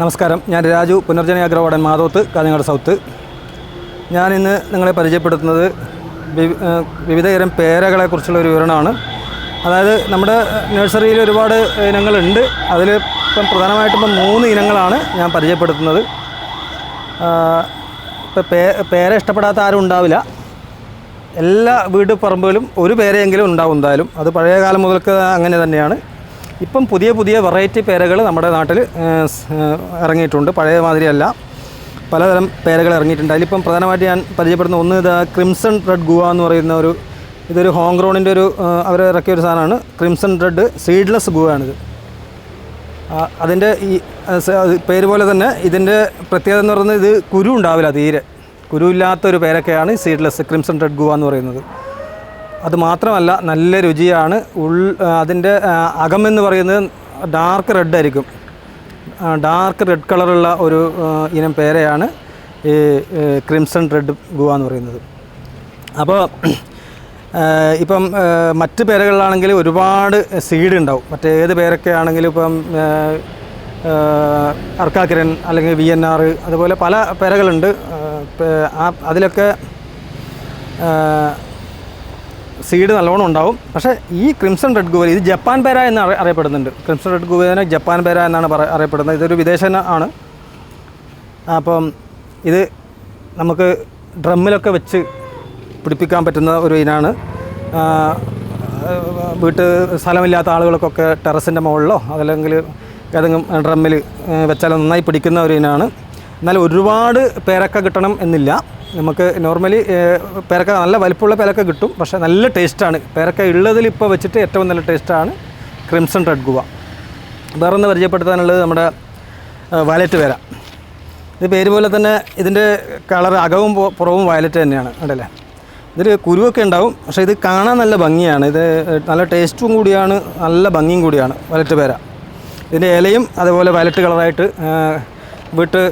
നമസ്കാരം. ഞാൻ രാജു പുനർജന അഗ്രവാടൻ മാതോത്ത് കാഞ്ഞങ്ങാട് സൗത്ത്. ഞാനിന്ന് നിങ്ങളെ പരിചയപ്പെടുത്തുന്നത് വിവിധതരം പേരകളെ കുറിച്ചുള്ള ഒരു വിവരണമാണ്. അതായത് നമ്മുടെ നഴ്സറിയിൽ ഒരുപാട് ഇനങ്ങളുണ്ട്. അതിൽ ഇപ്പം പ്രധാനമായിട്ടും ഇപ്പം മൂന്ന് ഇനങ്ങളാണ് ഞാൻ പരിചയപ്പെടുത്തുന്നത്. ഇപ്പം പേ പേര ഇഷ്ടപ്പെടാത്ത ആരും ഉണ്ടാവില്ല. എല്ലാ വീട് പറമ്പുകളും ഒരു പേരെയെങ്കിലും ഉണ്ടാവും എന്തായാലും. അത് പഴയ കാലം മുതൽക്ക് അങ്ങനെ തന്നെയാണ്. ഇപ്പം പുതിയ പുതിയ വെറൈറ്റി പേരകൾ നമ്മുടെ നാട്ടിൽ ഇറങ്ങിയിട്ടുണ്ട്. പഴയ മാതിരിയല്ല. പലതരം പേരകൾ ഇറങ്ങിയിട്ടുണ്ട്. അതിലിപ്പം പ്രധാനമായിട്ട് ഞാൻ പരിചയപ്പെടുന്ന ഒന്ന് ഇത് ക്രിംസൺ റെഡ് ഗുവ എന്ന് പറയുന്ന ഒരു ഇതൊരു ഹോങ്ക്രോണിന്റെ ഒരു അവർ ഇറക്കിയ ഒരു സാധനമാണ്. ക്രിംസൺ റെഡ് സീഡ്ലെസ് ഗുവയാണിത് അതിന്റെ ഈ പേര് പോലെ തന്നെ ഇതിന്റെ പ്രത്യേകത എന്ന് പറയുന്നത് ഇത് കുരു ഉണ്ടാവില്ല തീരെ. കുരു ഇല്ലാത്തൊരു പേരൊക്കെയാണ് സീഡ്ലെസ് ക്രിംസൺ റെഡ് ഗുവ എന്ന് പറയുന്നത്. അത് മാത്രമല്ല നല്ല രുചിയാണ്. ഉൾ അതിന്റെ അകമെന്ന് പറയുന്നത് ഡാർക്ക് റെഡ് ആയിരിക്കും. ഡാർക്ക് റെഡ് കളറുള്ള ഒരു ഇനം പേരയാണ് ഈ ക്രിംസൺ റെഡ് ഗുവ എന്ന് പറയുന്നത്. അപ്പോൾ ഇപ്പം മറ്റ് പേരകളിലാണെങ്കിൽ ഒരുപാട് സീഡ് ഉണ്ടാവും. മറ്റേത് പേരൊക്കെ ആണെങ്കിലും ഇപ്പം അർക്കാക്കിരൻ അല്ലെങ്കിൽ വി എൻ ആർ അതുപോലെ പല പേരകളുണ്ട്. ആ അതിലൊക്കെ സീഡ് നല്ലോണം ഉണ്ടാവും. പക്ഷേ ഈ ക്രിംസൺ റെഡ് ഗുവ ഇത് ജപ്പാൻ പേര എന്ന് അറിയപ്പെടുന്നുണ്ട്. ക്രിംസൺ റെഡ് ഗുവേനെ ജപ്പാൻ പേര എന്നാണ് പറ അറിയപ്പെടുന്നത്. ഇതൊരു വിദേശന ആണ്. അപ്പം ഇത് നമുക്ക് ഡ്രമ്മിലൊക്കെ വെച്ച് പിടിപ്പിക്കാൻ പറ്റുന്ന ഒരു ഇനാണ്. വീട്ട് സ്ഥലമില്ലാത്ത ആളുകൾക്കൊക്കെ ടെറസിന്റെ മുകളിലോ അതല്ലെങ്കിൽ ഏതെങ്കിലും ഡ്രമ്മിൽ വെച്ചാൽ നന്നായി പിടിക്കുന്ന ഒരു ഇനാണ്. എന്നാൽ ഒരുപാട് പേരക്ക കിട്ടണം എന്നില്ല. നമുക്ക് നോർമലി പേരക്ക നല്ല വലിപ്പമുള്ള പേരക്ക കിട്ടും. പക്ഷേ നല്ല ടേസ്റ്റാണ് പേരക്ക ഉള്ളതിൽ ഇപ്പോൾ വെച്ചിട്ട് ഏറ്റവും നല്ല ടേസ്റ്റാണ് ക്രിംസൺ റെഡ് ഗുവ. വേറൊന്ന് പരിചയപ്പെടുത്താനുള്ളത് നമ്മുടെ വയലറ്റ് പേര ഇത് പേര് പോലെ തന്നെ ഇതിന്റെ കളർ അകവും പുറവും വയലറ്റ് തന്നെയാണ്. ഉണ്ടല്ലേ ഇതിൽ കുരുവൊക്കെ ഉണ്ടാവും. പക്ഷേ ഇത് കാണാൻ നല്ല ഭംഗിയാണ്. ഇത് നല്ല ടേസ്റ്റും കൂടിയാണ്. നല്ല ഭംഗിയും കൂടിയാണ് വയലറ്റ് പേര ഇതിന്റെ ഇലയും അതുപോലെ വയലറ്റ് കളറായിട്ട് വീട്ട്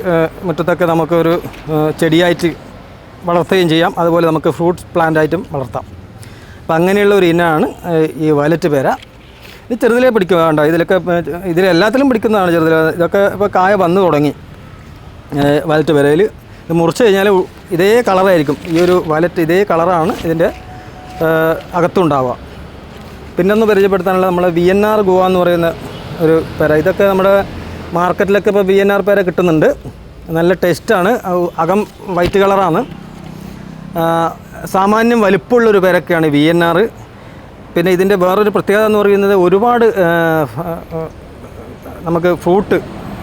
മുറ്റത്തൊക്കെ നമുക്കൊരു ചെടിയായിട്ട് വളർത്തുകയും ചെയ്യാം. അതുപോലെ നമുക്ക് ഫ്രൂട്ട്സ് പ്ലാന്റ് ആയിട്ടും വളർത്താം. അപ്പം അങ്ങനെയുള്ള ഒരു ഇനമാണ് ഈ വയലറ്റ് പേര. ഇത് ചെറുതിലേ പിടിക്കുക വേണ്ട ഇതിലൊക്കെ ഇതിലെല്ലാത്തിലും പിടിക്കുന്നതാണ് ചെറുതില. ഇതൊക്കെ ഇപ്പോൾ കായ വന്ന് തുടങ്ങി വയലറ്റ് പേരയിൽ ഇത് മുറിച്ച് കഴിഞ്ഞാൽ ഇതേ കളറായിരിക്കും. ഈ ഒരു വയലറ്റ് ഇതേ കളറാണ് ഇതിന്റെ അകത്തുണ്ടാവുക. പിന്നെ ഒന്ന് പരിചയപ്പെടുത്താനുള്ള നമ്മളെ വി എൻ ആർ ഗോവ എന്ന് പറയുന്ന ഒരു പേര. ഇതൊക്കെ നമ്മുടെ മാർക്കറ്റിലൊക്കെ ഇപ്പോൾ വി എൻ ആർ പേര കിട്ടുന്നുണ്ട്. നല്ല ടേസ്റ്റാണ് അകം വൈറ്റ് കളറാണ്. സാമാന്യം വലിപ്പമുള്ളൊരു പേരൊക്കെയാണ് വി എൻ ആർ പിന്നെ ഇതിന്റെ വേറൊരു പ്രത്യേകത എന്ന് പറയുന്നത് ഒരുപാട് നമുക്ക് ഫ്രൂട്ട്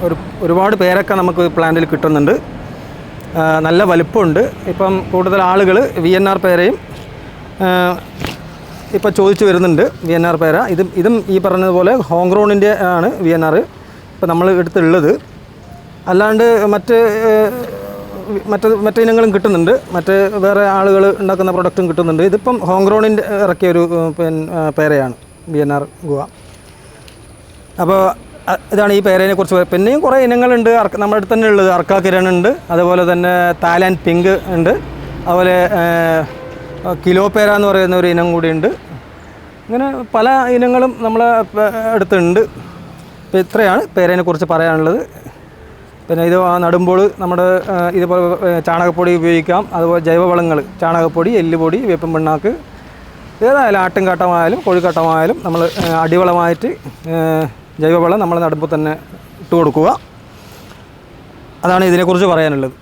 ഒരു ഒരുപാട് പേരൊക്കെ നമുക്ക് പ്ലാന്റിൽ കിട്ടുന്നുണ്ട്. നല്ല വലിപ്പമുണ്ട്. ഇപ്പം കൂടുതൽ ആളുകൾ വി എൻ ആർ പേരയും ഇപ്പോൾ ചോദിച്ചു വരുന്നുണ്ട് വി എൻ ആർ പേര. ഇതും ഇതും ഈ പറഞ്ഞതുപോലെ ഹോങ്ക്രോണിന്റെ ആണ് വി എൻ ആർ ഇപ്പോൾ നമ്മൾ എടുത്തുള്ളത്. അല്ലാണ്ട് മറ്റ് മറ്റ് മറ്റ് ഇനങ്ങളും കിട്ടുന്നുണ്ട്. മറ്റ് വേറെ ആളുകൾ ഉണ്ടാക്കുന്ന പ്രൊഡക്റ്റും കിട്ടുന്നുണ്ട്. ഇതിപ്പം ഹോങ്ക്രോണിന്റെ ഇറക്കിയ ഒരു പിന്നെ പേരയാണ്. ബി എൻ ആർ ഗുവ അപ്പോൾ ഇതാണ് ഈ പേരേനെ കുറിച്ച് പിന്നെയും കുറേ ഇനങ്ങളുണ്ട്. നമ്മുടെ അടുത്ത് തന്നെ ഉള്ളത് അർക്ക കിരൺ ഉണ്ട് അതുപോലെ തന്നെ തായ്ലാൻഡ് പിങ്ക് ഉണ്ട്. അതുപോലെ കിലോ പേര എന്ന് പറയുന്ന ഒരു ഇനം കൂടിയുണ്ട് ഇങ്ങനെ പല ഇനങ്ങളും നമ്മളെ അടുത്തുണ്ട്. ഇത്രയാണ് പേരേനെ കുറിച്ച് പറയാനുള്ളത്. പിന്നെ ഇത് നടുമ്പോൾ നമ്മുടെ ഇതുപോലെ ചാണകപ്പൊടി ഉപയോഗിക്കാം. അതുപോലെ ജൈവവളങ്ങൾ ചാണകപ്പൊടി എല്ലുപൊടി വേപ്പൻ പിണ്ണാക്ക് ഏതായാലും ആട്ടുംകാട്ടമായാലും കോഴിക്കാട്ടമായാലും നമ്മൾ അടിവളമായിട്ട് ജൈവവളം നമ്മൾ നടുമ്പോൾ തന്നെ ഇട്ട് കൊടുക്കുക. അതാണ് ഇതിനെക്കുറിച്ച് പറയാനുള്ളത്.